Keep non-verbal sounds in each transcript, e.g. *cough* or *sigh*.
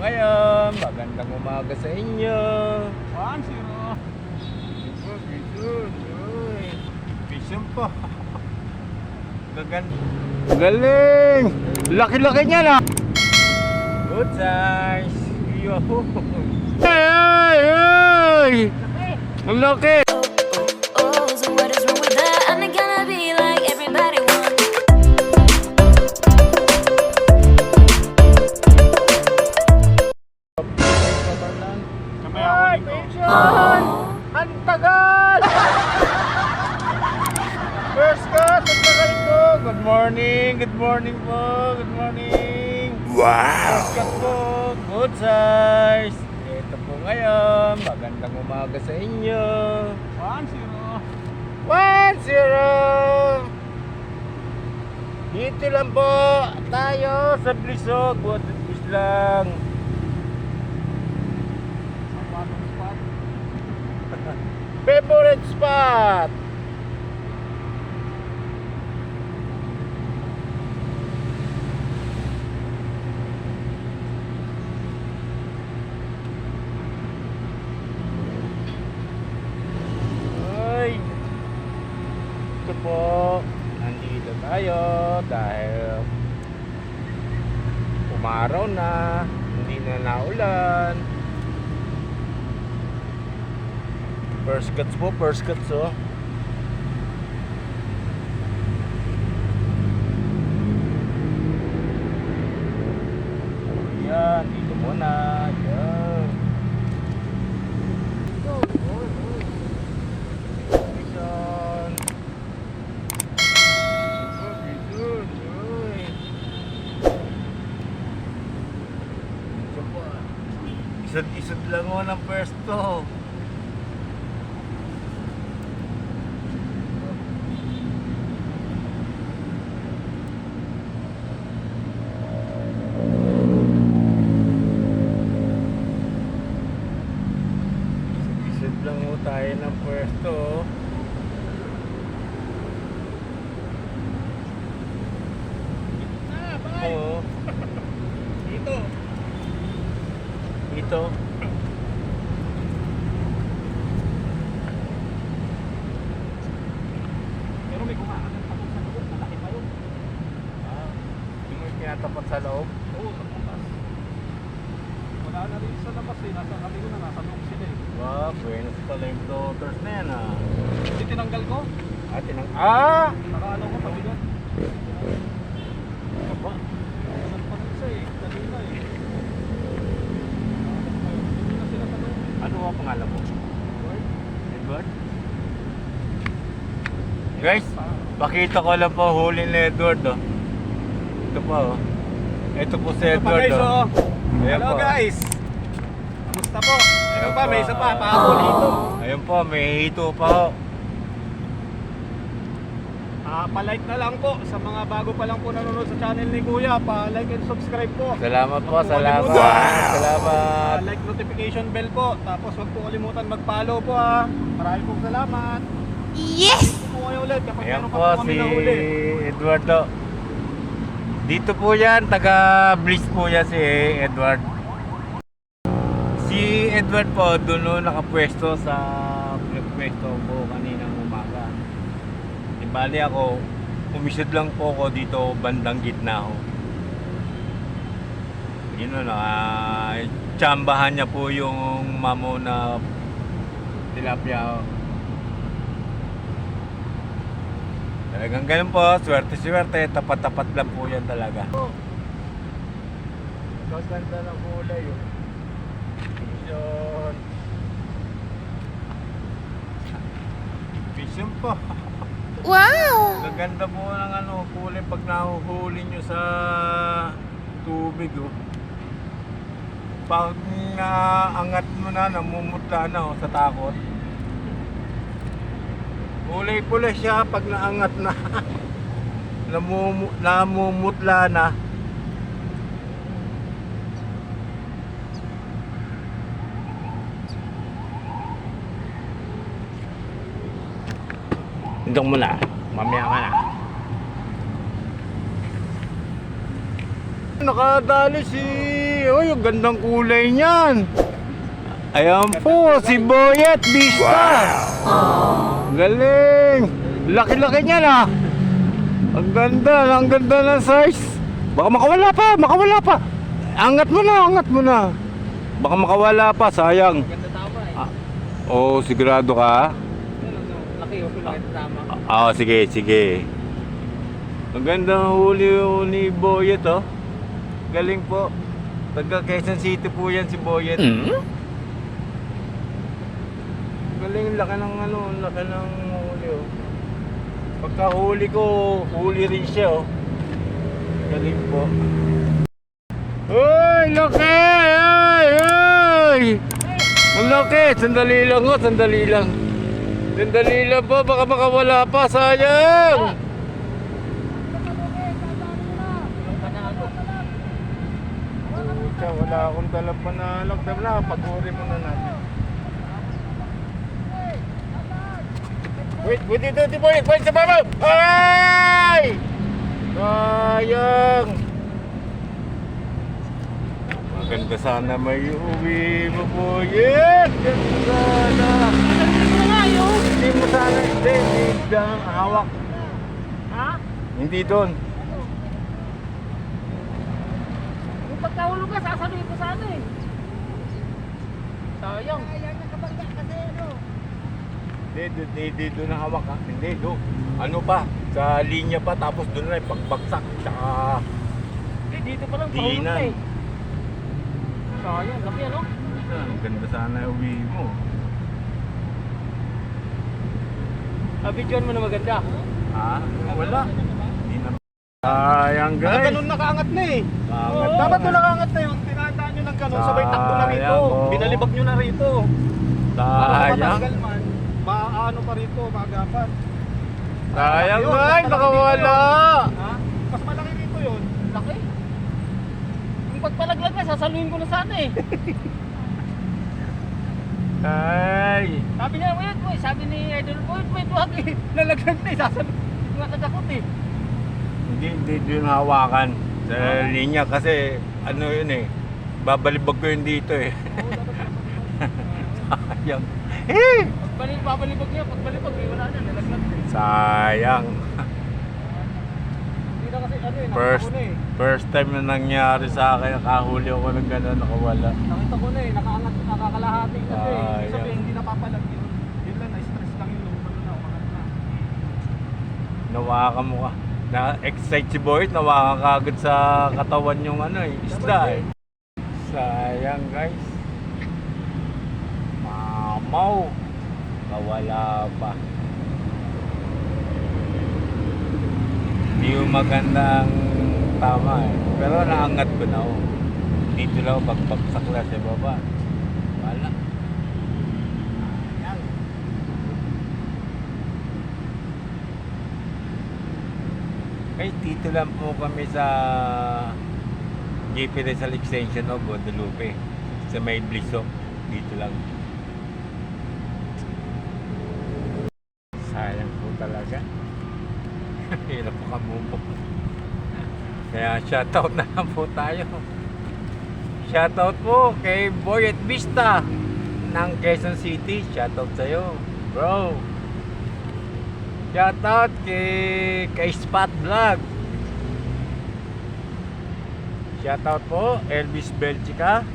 ngayon. Magandang umaga sa inyo. 1-0. Vision. Vision po. *laughs* Gaganda. Galing! Laki-laki niya na! Good size! Yo! *laughs* Ay, ay! Ang laki! Nito. Vision! Ang tagal! First class, ang tagal ko! Good morning, good morning po, good morning! Wow! First class po, good size! Ito po ngayon, magandang umaga sa inyo! 1-0. 1-0! Dito lang po tayo sa Blisog, Fish lang. Sa bottom spot. Favorite spot! Ay! Ito po, nandito tayo dahil umaraw na, hindi na naulan. First cuts po, first cuts oh. Yan, dito. Oh, po, ah. Isad-isad lang mo ng pwesto. Isip lang mo tayo ng pwesto. oh. Oo. Dito. Ito. Pero may kumakas ng tapos sa loob. Malaki pa yun. Ah, yung tinatapat sa loob. Oo, sa bukas. Wala na rin sa labas eh. Nasa kami na nasa loob sila eh. Wow, buenos pala yung floaters na yan ah. Hindi tinanggal ko. Ate ng... Ah! Nakaano ko pabigat. Aba. Ano pa rin siya eh. Kanina eh. Loob. Ano ang pangalan mo? Edward? Guys, pakita ko lang po huli ni Edward oh. Ito pa oh. Ito po si Ito pa Edward guys oh. oh. Ayan Hello po. guys. Kamusta po? Ito Ayan pa, may po. isa pa. Pahabol dito. Ayun po, may hito pa oh. Ah, pa-like na lang po sa mga bago pa lang po nanonood sa channel ni Kuya. Pa-like and subscribe po. Salamat po, Huwag po salamat. kalimutan. Salamat. Ah, like notification bell po. Tapos huwag po kalimutan mag-follow po ha. Maraming pong salamat. Yes! Po kayo ulit kapag Ayan meron po si kami na uli. Eduardo. Dito po yan, taga Bliss po yan si Edward. Si Edward po, doon no, nakapwesto sa pwesto ko kaninang umaga. Di bali ako, umisod lang po ako dito bandang gitna ho. Yun na, tsambahan niya po yung mamo na tilapia ho. Talagang ganun po, swerte-swerte, tapat-tapat lang po yan talaga. Gaganda ng kulay yun. Vision. Vision po. Wow! Gaganda po ng ano, kulay pag nahuhuli nyo sa tubig oh. Pag naangat mo na, namumutla na oh, sa takot. Kulay pula siya pag naangat na. *laughs* Namumu namumutla na. Hintong mo na. Mamaya ka na. Nakadali si oh, yung gandang kulay niyan. Ayan po, si Boyet Vista. Galing. Laki-laki niya na. Ang ganda, ang ganda ng size. Baka makawala pa, makawala pa. Angat mo na, angat mo na. Baka makawala pa, sayang. Ganda tama eh. Ah, oh, sigurado ka? Laki oh, ganda tama. Ah, sige, sige. Ang ganda ng huli ni Boyet, oh. Galing po. Taga Quezon City po yan si Boyet. Galing, laki ng ano, laki ng huli, oh. Pagka huli ko, huli rin siya, oh. Galing po. Uy, laki! Ay, ay! Ang laki! Sandali lang, oh, sandali lang. Sandali lang po, baka makawala pa, sayang! Wala akong dalang panalak. Dami na, pag-uri muna natin. Wait, wait dito, dito, wait, wait, sa baba! Ay! Sayang! Maganda sana may uwi mo po. Yes! Ganda sana! Hindi mo sana, hindi, hindi dyan, hawak. Ha? Hindi doon. Yung pagkahulog ka, sasaluhin ko sana eh. Sayang. Hindi doon na hawak ha. Hindi, doon. Ano pa? Sa linya pa, tapos doon na yung pagbagsak. Tsaka, Eh, dito pa lang, pahulog na eh. Sayang, laki ano? ang ganda sana yung uwi mo. Ah, videoan mo na maganda. Ha? Wala. Hindi na. Sayang Ah, guys. ganun nakaangat na eh. Angat Dapat na. doon nakaangat na yun. Tinandaan nyo ng ganun, sabay takbo na rito. Oh. Binalibag nyo na rito. Para Sayang. matanggal man, maano pa rito, maagapan. Sayang Yun, guys, nakalaki nakawala. Ha? Mas malaki rito yun. Laki. Yung pagpalaglag na, sasaluhin ko na sana eh. *laughs* Ay. Sabi niya, wait, wait, sabi ni Idol, wait, wait, wag eh. Nalaglag na eh, sasaluhin. Nga tatakot eh. Hindi, hindi doon hawakan. Sa linya kasi, ano yun eh. Babalibag ko yun dito eh. *laughs* Sayang. Eh! Pagbalib, babalibag niya, pagbalibag eh, wala na, nalaglag na. Sayang. Hindi na kasi ano eh, First, na eh. first time na nangyari sa akin, nakahuli ako ng gano'n, nakawala. Nakita ko na eh, nakaangat, nakakalahati kasi eh. Ibig sabihin, hindi napapalag yun. Yun lang, na-stress lang yung lumban na, umangat na. Nawakan mo ka. Na-excite si Boyd, nawakan ka agad sa katawan yung ano eh, isda eh. Sayang guys. Mamaw. Kawala pa. Hindi yung magandang tama eh. Pero naangat ko na oh. Dito lang ako pagbagsak na sa baba. Wala. Guys, dito lang po kami sa JP Rizal Extension of Guadalupe. Sa may Bliso. Dito lang. Sayang po talaga. *laughs* Hirap kamupo. Kaya shoutout na lang po tayo. Shoutout po kay Boyet Vista ng Quezon City. Shoutout sa'yo, bro. Shoutout kay, kay Spot Vlog. Shoutout po, Elvis Belchica.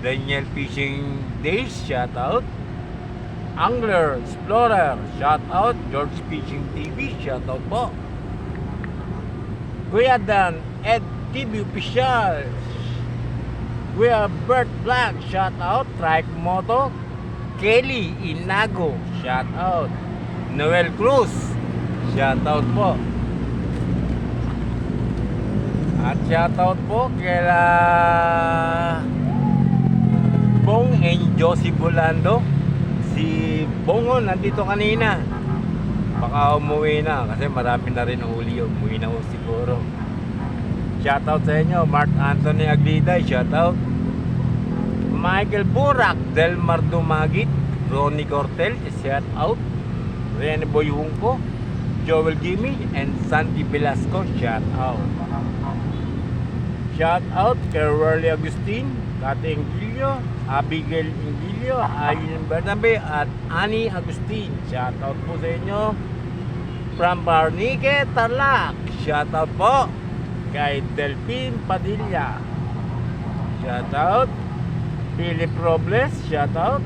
Daniel Fishing Days, shoutout. Angler, Explorer, shoutout. George Fishing TV, shoutout po. Kuya Dan, Ed TV Official. Kuya Bert Black, shoutout. Trike Moto, Kelly Inago, shoutout. Noel Cruz, shoutout po. At shoutout po kila Bong and Josie Bolando. Si Bongo nandito kanina. Baka umuwi na kasi marami na rin huli. Umuwi na ho siguro. Shoutout sa inyo. Mark Anthony Agliday, shoutout. Michael Burak, Delmar Dumagit, Ronnie Cortel, shoutout. Rene Boyungko, Joel Jimmy, and Sandy Velasco, shoutout. Shout out kay Worley Agustin, Kate Engilio, Abigail Engilio, Ayon Bernabe at Ani Agustin. Shout out po sa inyo. From Barnique, Tarlac. Shout out po kay Delphine Padilla. Shout out. Philip Robles, shout out.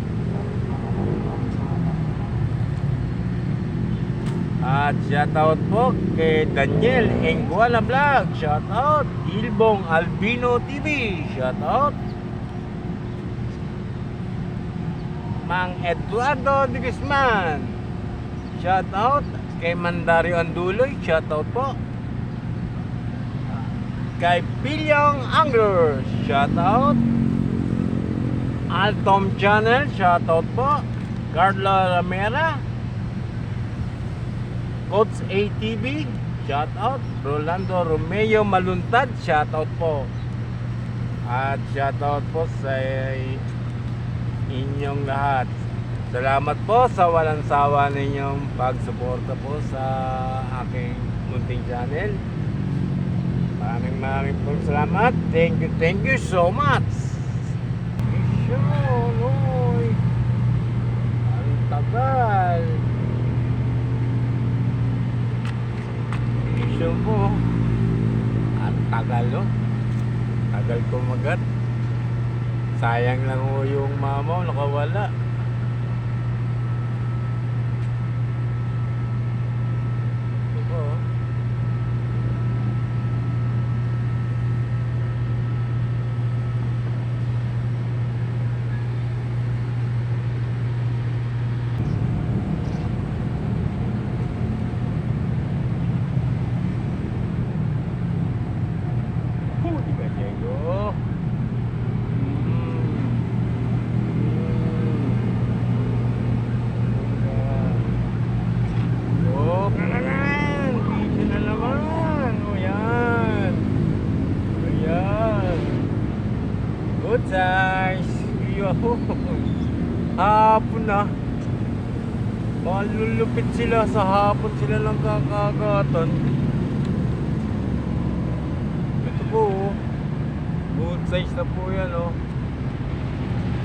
At shoutout po kay Daniel Engguala Vlog. Shoutout. Ilbong Albino TV. Shoutout. Mang Eduardo de Guzman. Shoutout. Kay Mandario Anduloy. Shoutout po. Kay Pilyong Angler. Shoutout. Altom Channel. Shoutout po. Carla Ramera. Coach ATV, shout out. Rolando Romeo Maluntad, shout out po. At shout out po sa inyong lahat. Salamat po sa walang sawa ninyong pagsuporta po sa aking munting channel. Maraming maraming pong salamat. Thank you, thank you so much. Isyo, Noy. Ang tagal. Isyo mo. Ang tagal, no? Tagal kumagat. Sayang lang ho yung mama, nakawala. Ito po, oh. Huli ka, Diego. Mm. Mm. Oh, kanalan! Dito na naman! O yan! O yan! Good size! Yun! Hapon na! Malulupit sila sa hapon sila lang kakagatan. Ito po, oh. good size na po yan, oh.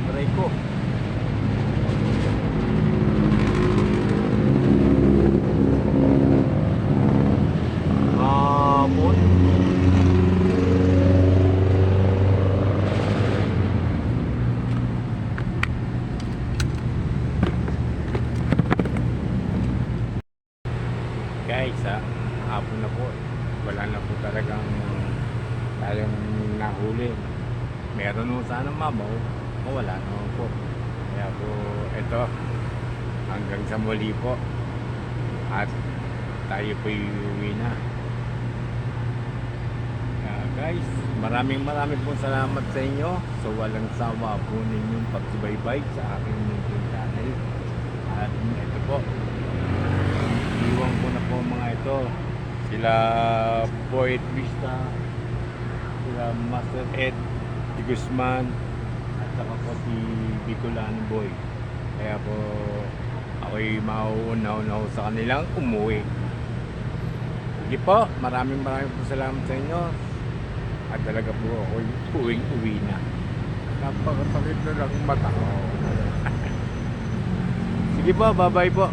Aray ko. Hapon. Guys, ah, hapon na po. Wala na po talagang tayong nahuli. Meron mo sana mabaw, o wala naman po. Kaya po, ito, hanggang sa muli po. At tayo po uwi na. Kaya guys, maraming maraming po salamat sa inyo sa walang sawa po ninyong pagsubaybay sa aking YouTube channel. At ito po, iwan ko na po mga ito. Sila Poet Vista, sila Master Ed Guzman, saka po si Bicolano Boy. Kaya po ako'y mauuna-una sa kanilang umuwi. Sige po, maraming maraming po salamat sa inyo. At talaga po ako'y uwing-uwi na. Napakasakit na lang mata ko. *laughs* Sige po, bye-bye po.